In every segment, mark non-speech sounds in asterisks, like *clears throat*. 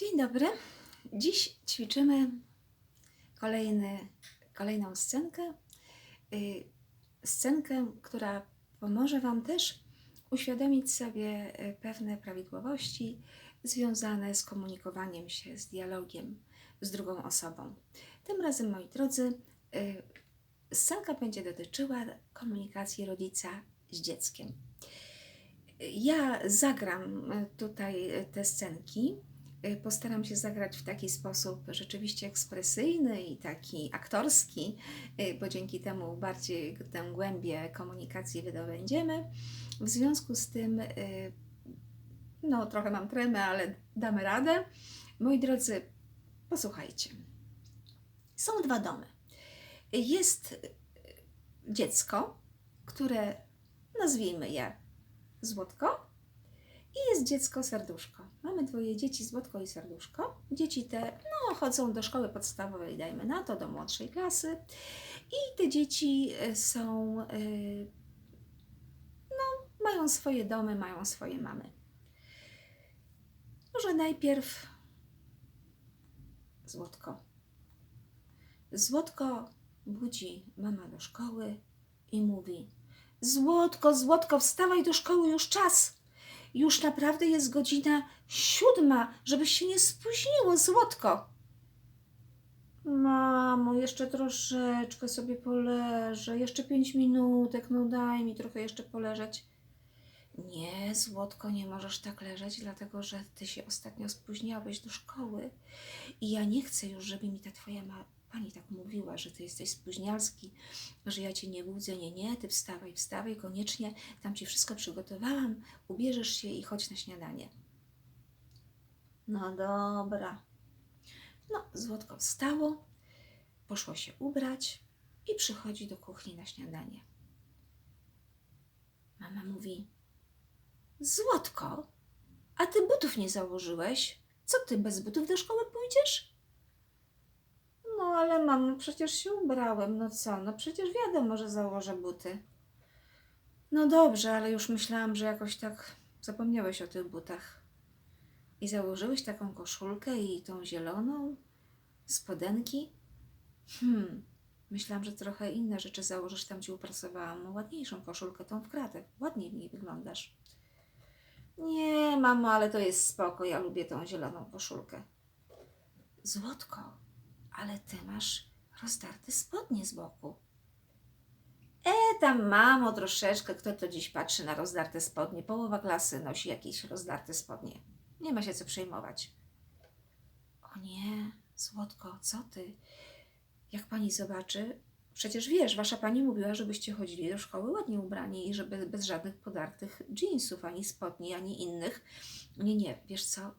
Dzień dobry. Dziś ćwiczymy kolejny, kolejną scenkę. Y, Scenkę, która pomoże Wam też uświadomić sobie y, pewne prawidłowości związane z komunikowaniem się, z dialogiem z drugą osobą. Tym razem, moi drodzy, y, scenka będzie dotyczyła komunikacji rodzica z dzieckiem. Ja zagram tutaj te scenki. Y, Postaram się zagrać w taki sposób rzeczywiście ekspresyjny i taki aktorski, y, bo dzięki temu bardziej tę głębię komunikacji wydobędziemy. W związku z tym, y, no trochę mam tremę, ale damy radę. Moi drodzy, posłuchajcie. Są dwa domy. Jest dziecko, które nazwijmy je Złotko i jest dziecko Serduszko. Mamy dwoje dzieci, Złotko i Serduszko. Dzieci te no, chodzą do szkoły podstawowej, dajmy na to, do młodszej klasy. I te dzieci y, są, y, no, mają swoje domy, mają swoje mamy. Może najpierw Złotko. Złotko budzi mama do szkoły i mówi: Złotko, Złotko, wstawaj do szkoły, już czas. Już naprawdę jest godzina siódma, żebyś się nie spóźniło, Złotko. Mamo, jeszcze troszeczkę sobie poleżę, jeszcze pięć minutek, no daj mi trochę jeszcze poleżeć. Nie, Złotko, nie możesz tak leżeć, dlatego że ty się ostatnio spóźniałeś do szkoły i ja nie chcę już, żeby mi ta twoja ma- pani tak mówiła, że ty jesteś spóźnialski, że ja cię nie budzę. Nie, nie, ty wstawaj, wstawaj, koniecznie, tam ci wszystko przygotowałam, ubierzesz się i chodź na śniadanie. No dobra. No, Złotko wstało, poszło się ubrać i przychodzi do kuchni na śniadanie. Mama mówi: Złotko, a ty butów nie założyłeś? Co ty bez butów do szkoły pójdziesz? No ale mamo, przecież się ubrałem. No co? No przecież wiadomo, że założę buty. No dobrze, ale już myślałam, że jakoś tak zapomniałeś o tych butach. I założyłeś taką koszulkę i tą zieloną, spodenki. Hmm, myślałam, że trochę inne rzeczy założysz, tam ci uprasowałam. No ładniejszą koszulkę, tą w kratę. Ładniej w niej wyglądasz. Nie, mamo, ale to jest spoko. Ja lubię tą zieloną koszulkę. Złotko, ale ty masz rozdarte spodnie z boku. E, tam mamo, troszeczkę. Kto to dziś patrzy na rozdarte spodnie? Połowa klasy nosi jakieś rozdarte spodnie. Nie ma się co przejmować. O nie, Złotko, co ty? Jak pani zobaczy, przecież wiesz, wasza pani mówiła, żebyście chodzili do szkoły ładnie ubrani i żeby bez żadnych podartych jeansów, ani spodni, ani innych. Nie, nie, wiesz co?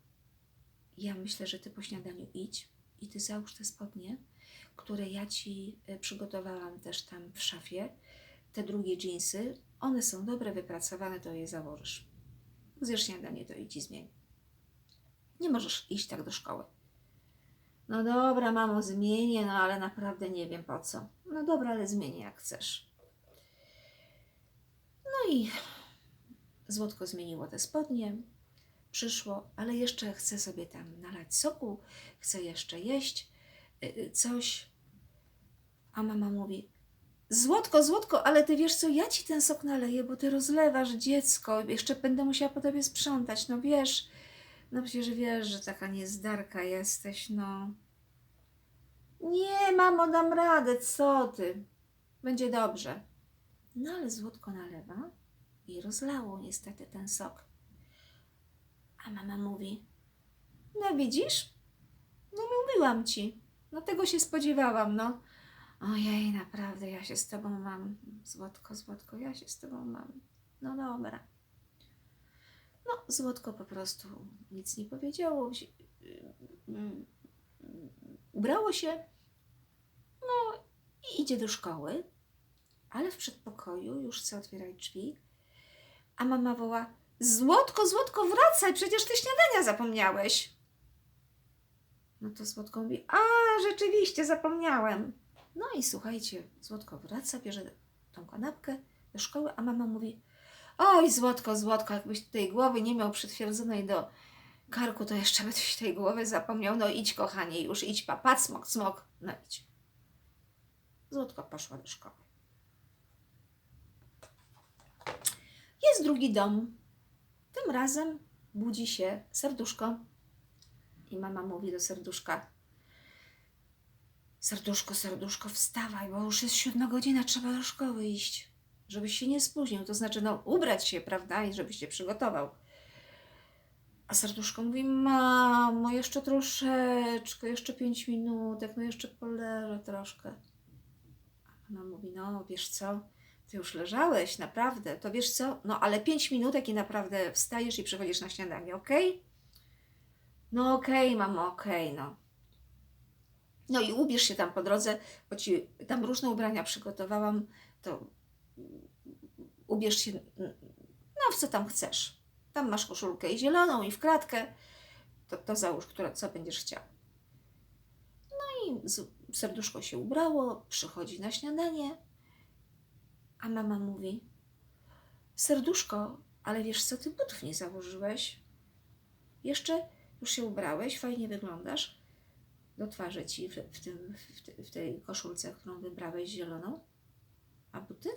Ja myślę, że ty po śniadaniu idź i ty załóż te spodnie, które ja ci e, przygotowałam też tam w szafie. Te drugie jeansy, one są dobre, wypracowane, to je założysz. Zjesz śniadanie, to idź i zmień. Nie możesz iść tak do szkoły. No dobra, mamo, zmienię, no ale naprawdę nie wiem po co. No dobra, ale zmienię jak chcesz. No i Złotko zmieniło te spodnie, przyszło, ale jeszcze chce sobie tam nalać soku, chce jeszcze jeść y, y, coś. A mama mówi: Złotko, Złotko, ale ty wiesz co, ja ci ten sok naleję, bo ty rozlewasz dziecko, jeszcze będę musiała po tobie sprzątać, no wiesz. No przecież wiesz, że taka niezdarka jesteś, no. Nie, mamo, dam radę, co ty? Będzie dobrze. No ale Złotko nalewa i rozlało niestety ten sok. A mama mówi: No widzisz? No mówiłam ci. No tego się spodziewałam, no. Ojej, naprawdę, ja się z tobą mam. Złotko, Złotko, ja się z tobą mam. No dobra. No, Złotko po prostu nic nie powiedziało. wzi- mm, Ubrało się. No i idzie do szkoły. Ale w przedpokoju już chce otwierać drzwi. A mama woła: Złotko, Złotko, wracaj, przecież ty śniadania zapomniałeś. No to Złotko mówi: A, rzeczywiście, zapomniałem. No i słuchajcie, Złotko wraca, bierze tą kanapkę do szkoły, a mama mówi: Oj, Złotko, Złotko, jakbyś tej głowy nie miał przytwierdzonej do Karku, to jeszcze byś tej głowy zapomniał. No idź, kochanie, już idź, papa, smok, smok. No idź. Złotko poszła do szkoły. Jest drugi dom. Razem budzi się serduszko. I mama mówi do serduszka: Serduszko, serduszko, wstawaj, bo już jest siódma godzina, trzeba do szkoły iść. Żebyś się nie spóźnił, to znaczy, no, ubrać się, prawda, i żebyś się przygotował. A serduszko mówi: Mamo, jeszcze troszeczkę, jeszcze pięć minutek, no jeszcze poleżę troszkę. A ona mówi: No, wiesz co, ty już leżałeś, naprawdę, to wiesz co, no ale pięć minutek i naprawdę wstajesz i przychodzisz na śniadanie, okej? No okej, mamo, okej, no. No i ubierz się tam po drodze, bo ci tam różne ubrania przygotowałam, to ubierz się, no w co tam chcesz. Tam masz koszulkę i zieloną, i w kratkę, to, to załóż, która, co będziesz chciał. No i serduszko się ubrało, przychodzi na śniadanie, a mama mówi, serduszko, ale wiesz co, ty butów nie założyłeś. Jeszcze już się ubrałeś, fajnie wyglądasz. Do twarzy ci w, w, tym, w, w tej koszulce, którą wybrałeś zieloną. A buty?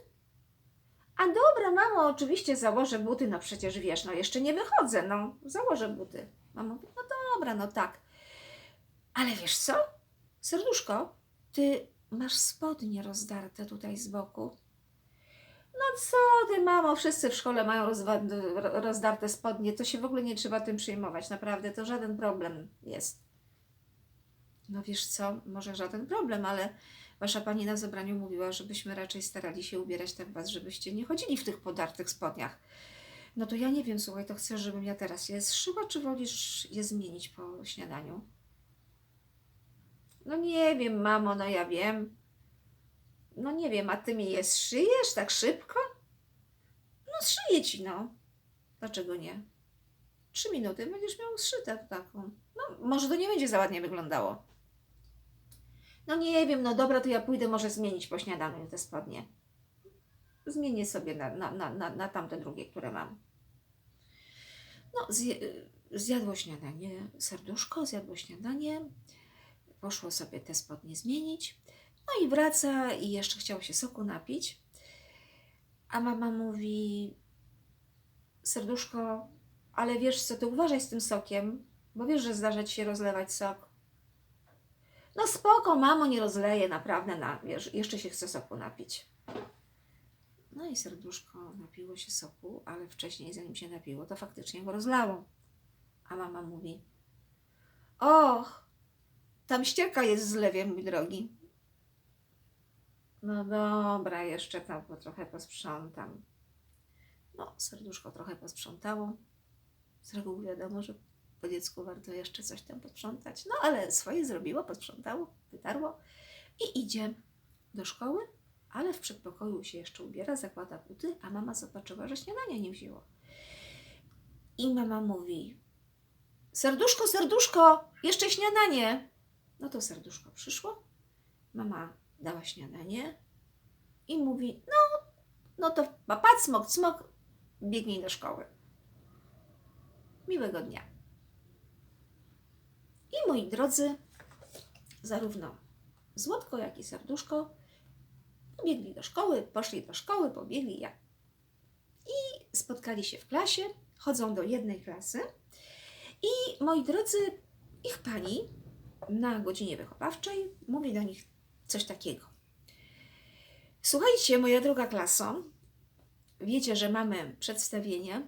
A dobra, mamo, oczywiście założę buty, no przecież wiesz, no jeszcze nie wychodzę, no założę buty. Mama mówi, no dobra, no tak. Ale wiesz co? Serduszko, ty masz spodnie rozdarte tutaj z boku. No co ty, mamo, wszyscy w szkole mają rozdarte spodnie, to się w ogóle nie trzeba tym przejmować, naprawdę, to żaden problem jest. No wiesz co, może żaden problem, ale wasza pani na zebraniu mówiła, żebyśmy raczej starali się ubierać tak was, żebyście nie chodzili w tych podartych spodniach. No to ja nie wiem, słuchaj, to chcesz, żebym ja teraz je zszyła, czy wolisz je zmienić po śniadaniu? No nie wiem, mamo, no ja wiem. No nie wiem, a ty mi je zszyjesz tak szybko? No zszyję ci, no. Dlaczego nie? Trzy minuty będziesz miał zszyte taką. No, może to nie będzie za ładnie wyglądało. No nie wiem, no dobra, to ja pójdę może zmienić po śniadaniu te spodnie. Zmienię sobie na, na, na, na, na tamte drugie, które mam. No, zje, zjadło śniadanie, serduszko zjadło śniadanie, poszło sobie te spodnie zmienić. No i wraca i jeszcze chciał się soku napić. A mama mówi: Serduszko, ale wiesz co, ty uważaj z tym sokiem, bo wiesz, że zdarza ci się rozlewać sok. No spoko, mamo, nie rozleję, naprawdę, na, wiesz, jeszcze się chce soku napić. No i serduszko napiło się soku, ale wcześniej, zanim się napiło, to faktycznie go rozlało. A mama mówi: Och, tam ścierka jest z lewiem, mój drogi. No dobra, jeszcze tam trochę posprzątam. No, serduszko trochę posprzątało. Z reguły wiadomo, że po dziecku warto jeszcze coś tam posprzątać. No, ale swoje zrobiło, posprzątało, wytarło i idzie do szkoły, ale w przedpokoju się jeszcze ubiera, zakłada buty, a mama zobaczyła, że śniadania nie wzięło. I mama mówi: Serduszko, serduszko, jeszcze śniadanie. No to serduszko przyszło. Mama dała śniadanie i mówi: No, no to papa, smok, smok, biegnij do szkoły. Miłego dnia. I moi drodzy, zarówno Złotko, jak i Serduszko pobiegli do szkoły, poszli do szkoły, pobiegli jak. I spotkali się w klasie, chodzą do jednej klasy. I moi drodzy, ich pani na godzinie wychowawczej mówi do nich coś takiego. Słuchajcie, moja droga klaso, wiecie, że mamy przedstawienie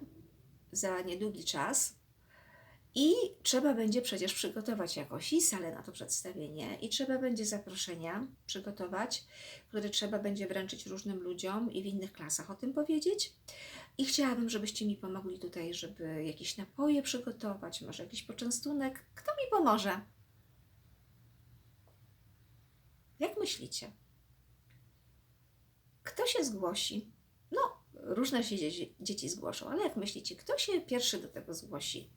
za niedługi czas i trzeba będzie przecież przygotować jakoś i salę na to przedstawienie i trzeba będzie zaproszenia przygotować, które trzeba będzie wręczyć różnym ludziom i w innych klasach o tym powiedzieć. I chciałabym, żebyście mi pomogli tutaj, żeby jakieś napoje przygotować, może jakiś poczęstunek. Kto mi pomoże? Jak myślicie? Kto się zgłosi? No, różne się dzieci, dzieci zgłoszą, ale jak myślicie, kto się pierwszy do tego zgłosi?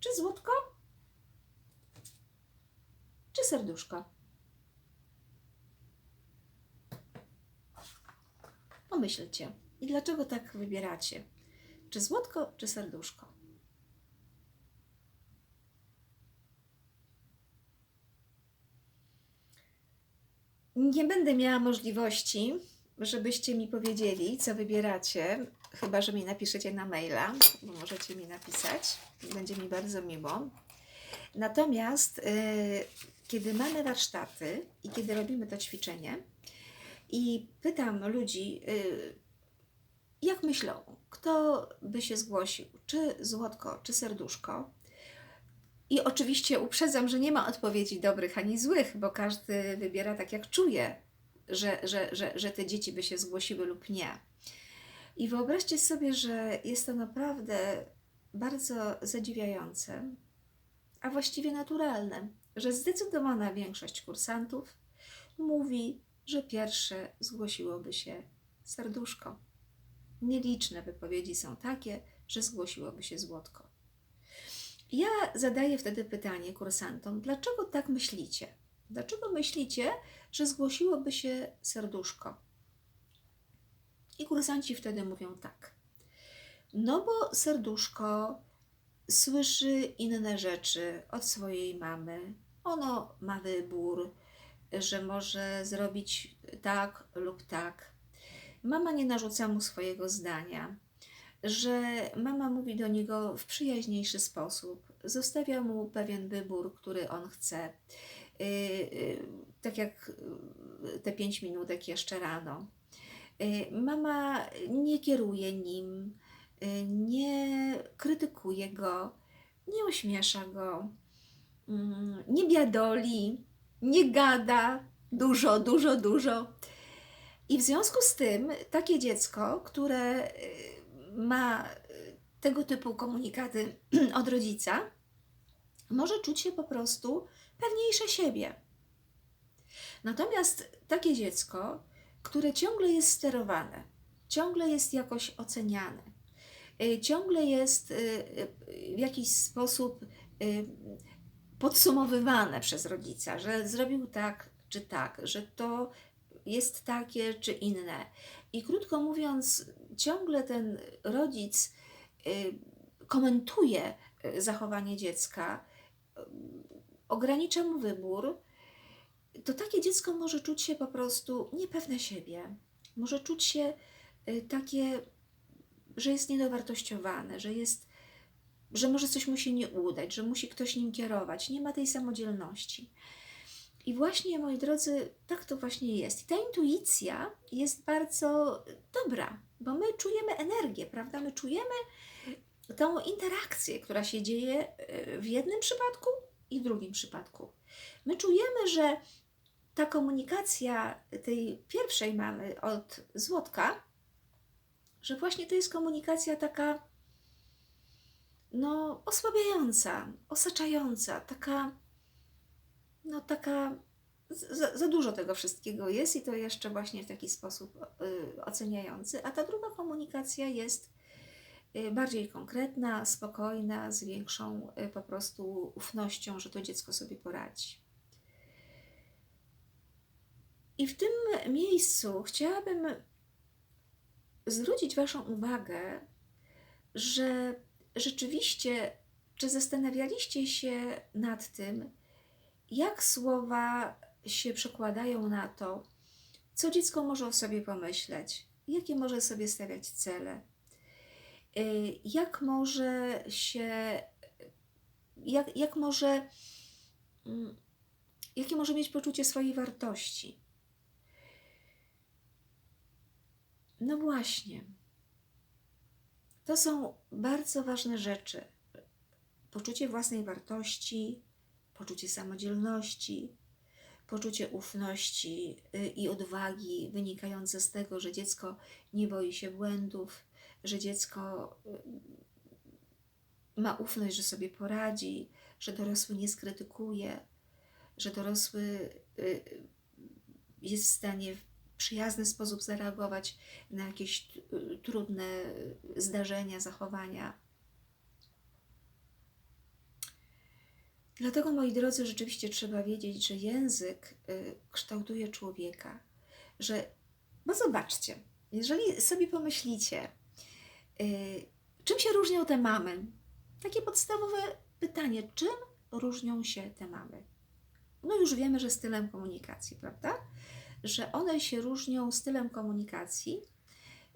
Czy Złotko? Czy Serduszko? Pomyślcie. I dlaczego tak wybieracie? Czy Złotko, czy Serduszko? Nie będę miała możliwości, żebyście mi powiedzieli, co wybieracie, chyba że mi napiszecie na maila, bo możecie mi napisać. Będzie mi bardzo miło. Natomiast y, kiedy mamy warsztaty i kiedy robimy to ćwiczenie i pytam ludzi, y, jak myślą, kto by się zgłosił, czy złotko, czy serduszko, i oczywiście uprzedzam, że nie ma odpowiedzi dobrych ani złych, bo każdy wybiera tak, jak czuje, że, że, że, że te dzieci by się zgłosiły lub nie. I wyobraźcie sobie, że jest to naprawdę bardzo zadziwiające, a właściwie naturalne, że zdecydowana większość kursantów mówi, że pierwsze zgłosiłoby się serduszko. Nieliczne wypowiedzi są takie, że zgłosiłoby się złotko. Ja zadaję wtedy pytanie kursantom, dlaczego tak myślicie? Dlaczego myślicie, że zgłosiłoby się serduszko? I kursanci wtedy mówią tak. No bo serduszko słyszy inne rzeczy od swojej mamy. Ono ma wybór, że może zrobić tak lub tak. Mama nie narzuca mu swojego zdania że mama mówi do niego w przyjaźniejszy sposób, zostawia mu pewien wybór, który on chce. Y, y, tak jak te pięć minutek jeszcze rano. Y, mama nie kieruje nim, nie krytykuje go, nie ośmiesza go, mm, nie biadoli, nie gada dużo, dużo, dużo. I w związku z tym takie dziecko, które ma y, tego typu komunikaty *clears throat* od rodzica, może czuć się po prostu pewniejsze siebie. Natomiast takie dziecko, które ciągle jest sterowane, ciągle jest jakoś oceniane, y, ciągle jest y, w jakiś sposób podsumowywane przez rodzica, że zrobił tak czy tak, że to jest takie czy inne. I krótko mówiąc, ciągle ten rodzic y, komentuje y, zachowanie dziecka, y, ogranicza mu wybór, to takie dziecko może czuć się po prostu niepewne siebie. Może czuć się takie, że jest niedowartościowane, że jest, że może coś mu się nie udać, że musi ktoś nim kierować. Nie ma tej samodzielności. I właśnie, moi drodzy, tak to właśnie jest. I ta intuicja jest bardzo dobra, bo my czujemy energię, prawda? My czujemy tą interakcję, która się dzieje e, w jednym przypadku i w drugim przypadku. My czujemy, że ta komunikacja tej pierwszej mamy od Złotka, że właśnie to jest komunikacja taka no, osłabiająca, osaczająca, taka no taka za, za, dużo tego wszystkiego jest i to jeszcze właśnie w taki sposób y, oceniający, a ta druga komunikacja jest y, bardziej konkretna, spokojna, z większą y, po prostu ufnością, że to dziecko sobie poradzi. I w tym miejscu chciałabym zwrócić Waszą uwagę, że rzeczywiście, czy zastanawialiście się nad tym, jak słowa się przekładają na to, co dziecko może o sobie pomyśleć, jakie może sobie stawiać cele, y, jak może się, jak, jak może, mm, jakie może mieć poczucie swojej wartości. No właśnie. To są bardzo ważne rzeczy. Poczucie własnej wartości, poczucie samodzielności, poczucie ufności y, i odwagi wynikające z tego, że dziecko nie boi się błędów, że dziecko y, ma ufność, że sobie poradzi, że dorosły nie skrytykuje, że dorosły y, jest w stanie w przyjazny sposób zareagować na jakieś trudne zdarzenia, zachowania. Dlatego, moi drodzy, rzeczywiście trzeba wiedzieć, że język y, kształtuje człowieka, że, bo zobaczcie, jeżeli sobie pomyślicie, y, czym się różnią te mamy? Takie podstawowe pytanie, czym różnią się te mamy? No już wiemy, że stylem komunikacji, prawda? że one się różnią stylem komunikacji.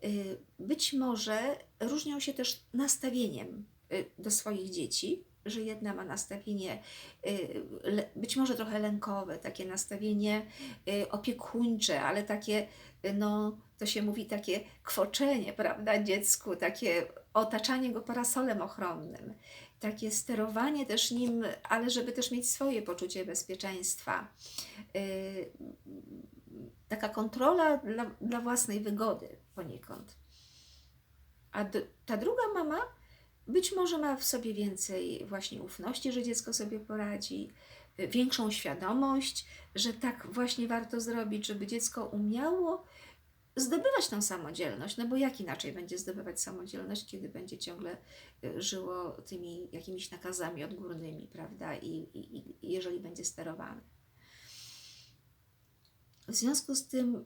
Y, Być może różnią się też nastawieniem do swoich dzieci, że jedna ma nastawienie y, być może trochę lękowe, takie nastawienie y, opiekuńcze, ale takie, y, no to się mówi, takie kwoczenie, prawda, dziecku, takie otaczanie go parasolem ochronnym, takie sterowanie też nim, ale żeby też mieć swoje poczucie bezpieczeństwa. Taka kontrola dla, dla własnej wygody poniekąd. A ta druga mama być może ma w sobie więcej właśnie ufności, że dziecko sobie poradzi, większą świadomość, że tak właśnie warto zrobić, żeby dziecko umiało zdobywać tą samodzielność. No bo jak inaczej będzie zdobywać samodzielność, kiedy będzie ciągle y, żyło tymi jakimiś nakazami odgórnymi, prawda? I, i, i jeżeli będzie sterowany. W związku z tym,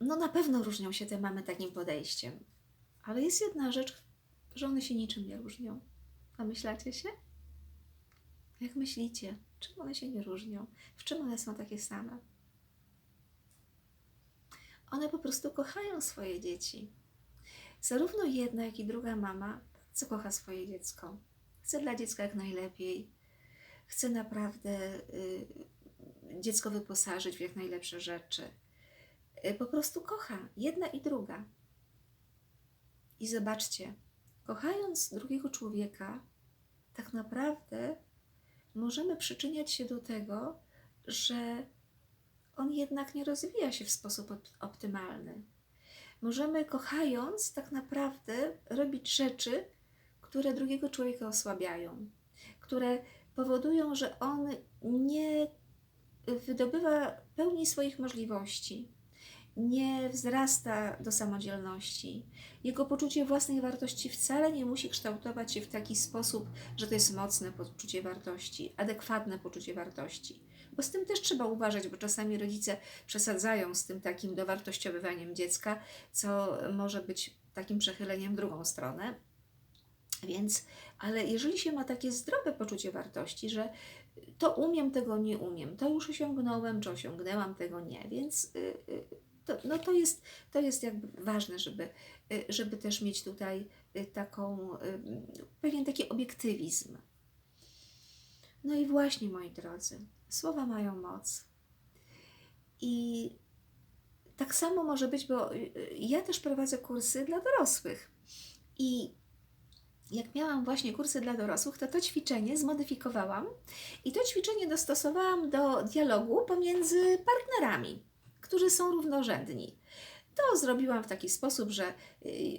no na pewno różnią się te mamy takim podejściem. Ale jest jedna rzecz, że one się niczym nie różnią. Namyślacie się? Jak myślicie? Czym one się nie różnią? W czym one są takie same? One po prostu kochają swoje dzieci. Zarówno jedna, jak i druga mama bardzo kocha swoje dziecko. Chce dla dziecka jak najlepiej. Chce naprawdę y, dziecko wyposażyć w jak najlepsze rzeczy. Y, po prostu kocha. Jedna i druga. I zobaczcie, kochając drugiego człowieka, tak naprawdę możemy przyczyniać się do tego, że on jednak nie rozwija się w sposób op- optymalny. Możemy, kochając, tak naprawdę robić rzeczy, które drugiego człowieka osłabiają, które powodują, że on nie wydobywa pełni swoich możliwości, nie wzrasta do samodzielności. Jego poczucie własnej wartości wcale nie musi kształtować się w taki sposób, że to jest mocne poczucie wartości, adekwatne poczucie wartości. Bo z tym też trzeba uważać, bo czasami rodzice przesadzają z tym takim dowartościowywaniem dziecka, co może być takim przechyleniem w drugą stronę. Więc, ale jeżeli się ma takie zdrowe poczucie wartości, że to umiem, tego nie umiem, to już osiągnąłem, czy osiągnęłam, tego nie, więc y, y, to, no to, jest, to jest jakby ważne, żeby, y, żeby też mieć tutaj y, taką, y, pewien taki obiektywizm. No i właśnie, moi drodzy, słowa mają moc. I tak samo może być, bo ja też prowadzę kursy dla dorosłych. I jak miałam właśnie kursy dla dorosłych, to to ćwiczenie zmodyfikowałam i to ćwiczenie dostosowałam do dialogu pomiędzy partnerami, którzy są równorzędni. To zrobiłam w taki sposób, że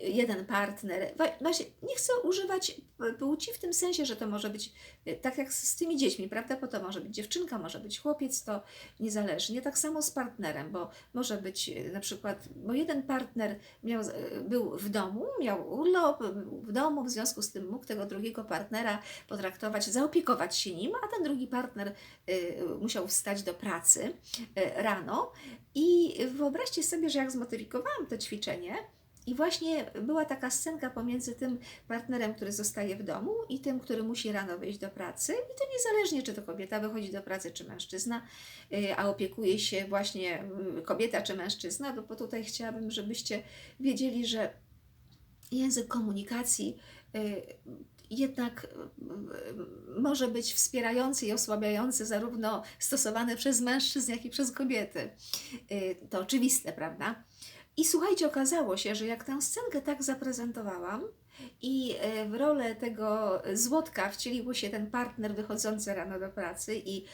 jeden partner, właśnie nie chcę używać płci w tym sensie, że to może być y, tak jak z tymi dziećmi, prawda? Bo to może być dziewczynka, może być chłopiec, to niezależnie. Tak samo z partnerem, bo może być y, na przykład, bo jeden partner miał, y, był w domu, miał urlop, w domu, w związku z tym mógł tego drugiego partnera potraktować, zaopiekować się nim, a ten drugi partner y, musiał wstać do pracy y, rano. I wyobraźcie sobie, że jak zmodyfikowałam to ćwiczenie, i właśnie była taka scenka pomiędzy tym partnerem, który zostaje w domu i tym, który musi rano wyjść do pracy. I to niezależnie, czy to kobieta wychodzi do pracy, czy mężczyzna, y, a opiekuje się właśnie y, kobieta czy mężczyzna, bo- tutaj chciałabym, żebyście wiedzieli, że język komunikacji y, jednak y, może być wspierający i osłabiający, zarówno stosowany przez mężczyzn, jak i przez kobiety. To oczywiste, prawda? I słuchajcie, okazało się, że jak tę scenkę tak zaprezentowałam i e, w rolę tego złotka wcieliło się ten partner wychodzący rano do pracy i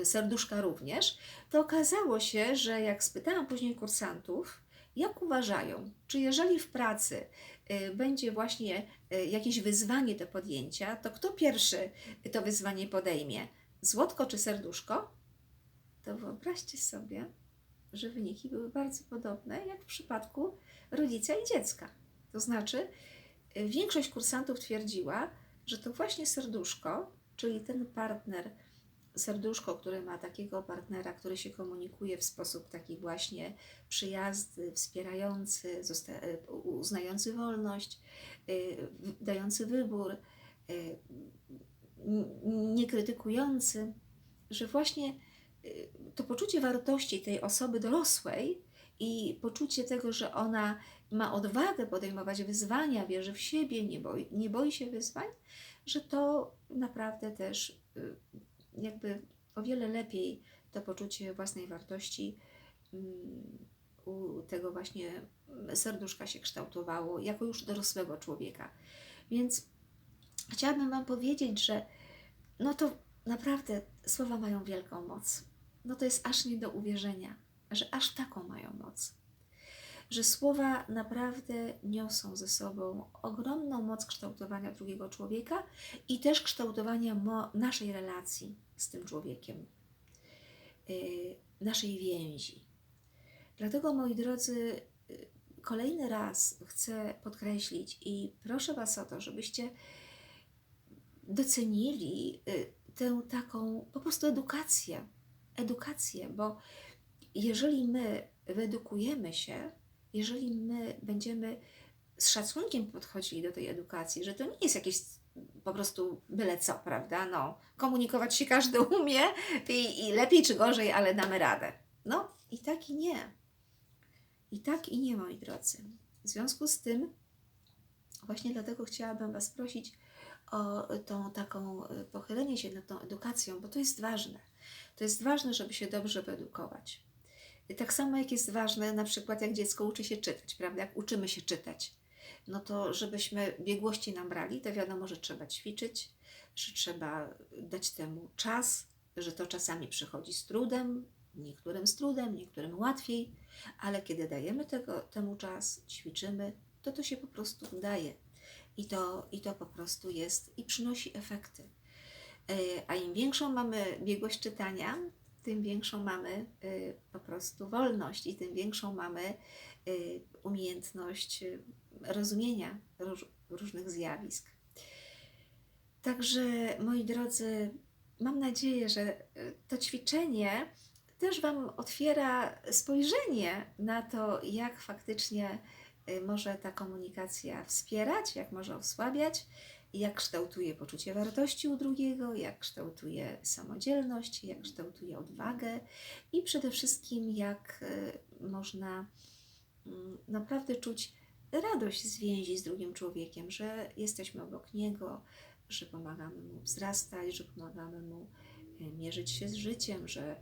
e, serduszka również, to okazało się, że jak spytałam później kursantów, jak uważają, czy jeżeli w pracy e, będzie właśnie jakieś wyzwanie do podjęcia, to kto pierwszy to wyzwanie podejmie? Złotko czy serduszko? To wyobraźcie sobie, że wyniki były bardzo podobne jak w przypadku rodzica i dziecka. To znaczy, y, większość kursantów twierdziła, że to właśnie serduszko, czyli ten partner, serduszko, który ma takiego partnera, który się komunikuje w sposób taki właśnie przyjazny, wspierający, y, uznający wolność, y, dający wybór, nie krytykujący, że właśnie to poczucie wartości tej osoby dorosłej i poczucie tego, że ona ma odwagę podejmować wyzwania, wierzy w siebie, nie boi, nie boi się wyzwań, że to naprawdę też y, jakby o wiele lepiej to poczucie własnej wartości mm, u tego właśnie serduszka się kształtowało jako już dorosłego człowieka. Więc chciałabym Wam powiedzieć, że no to naprawdę słowa mają wielką moc. No to jest aż nie do uwierzenia, że aż taką mają moc. Że słowa naprawdę niosą ze sobą ogromną moc kształtowania drugiego człowieka i też kształtowania naszej relacji z tym człowiekiem, yy, naszej więzi. Dlatego, moi drodzy, yy, kolejny raz chcę podkreślić i proszę Was o to, żebyście docenili y, tę taką po prostu edukację. Edukację, bo jeżeli my wyedukujemy się, jeżeli my będziemy z szacunkiem podchodzili do tej edukacji, że to nie jest jakieś po prostu byle co, prawda? No, komunikować się każdy *laughs* umie i, i lepiej czy gorzej, ale damy radę. No i tak i nie. I tak i nie, moi drodzy. W związku z tym, właśnie dlatego chciałabym Was prosić o tą taką y, pochylenie się nad tą edukacją, bo to jest ważne. To jest ważne, żeby się dobrze wyedukować. Tak samo jak jest ważne, na przykład jak dziecko uczy się czytać, prawda? Jak uczymy się czytać, no to żebyśmy biegłości nabrali, to wiadomo, że trzeba ćwiczyć, że trzeba dać temu czas, że to czasami przychodzi z trudem, niektórym z trudem, niektórym łatwiej, ale kiedy dajemy tego, temu czas, ćwiczymy, to to się po prostu udaje. I to, I to po prostu jest i przynosi efekty. E, A im większą mamy biegłość czytania, tym większą mamy y, po prostu wolność i tym większą mamy y, umiejętność rozumienia róż, różnych zjawisk. Także, moi drodzy, mam nadzieję, że to ćwiczenie też Wam otwiera spojrzenie na to, jak faktycznie może ta komunikacja wspierać, jak może osłabiać, jak kształtuje poczucie wartości u drugiego, jak kształtuje samodzielność, jak kształtuje odwagę i przede wszystkim jak y, można mm, naprawdę czuć radość z więzi z drugim człowiekiem, że jesteśmy obok niego, że pomagamy mu wzrastać, że pomagamy mu y, mierzyć się z życiem, że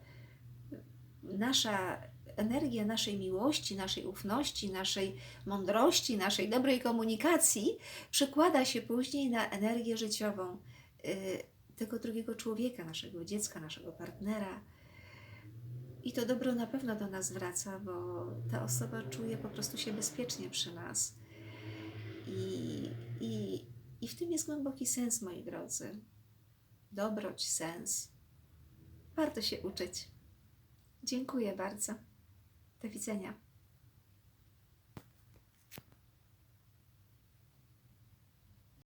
nasza energia naszej miłości, naszej ufności, naszej mądrości, naszej dobrej komunikacji przekłada się później na energię życiową y, tego drugiego człowieka, naszego dziecka, naszego partnera. I to dobro na pewno do nas wraca, bo ta osoba czuje po prostu się bezpiecznie przy nas. I, i, i w tym jest głęboki sens, moi drodzy. Dobroć, sens. Warto się uczyć. Dziękuję bardzo. Do widzenia.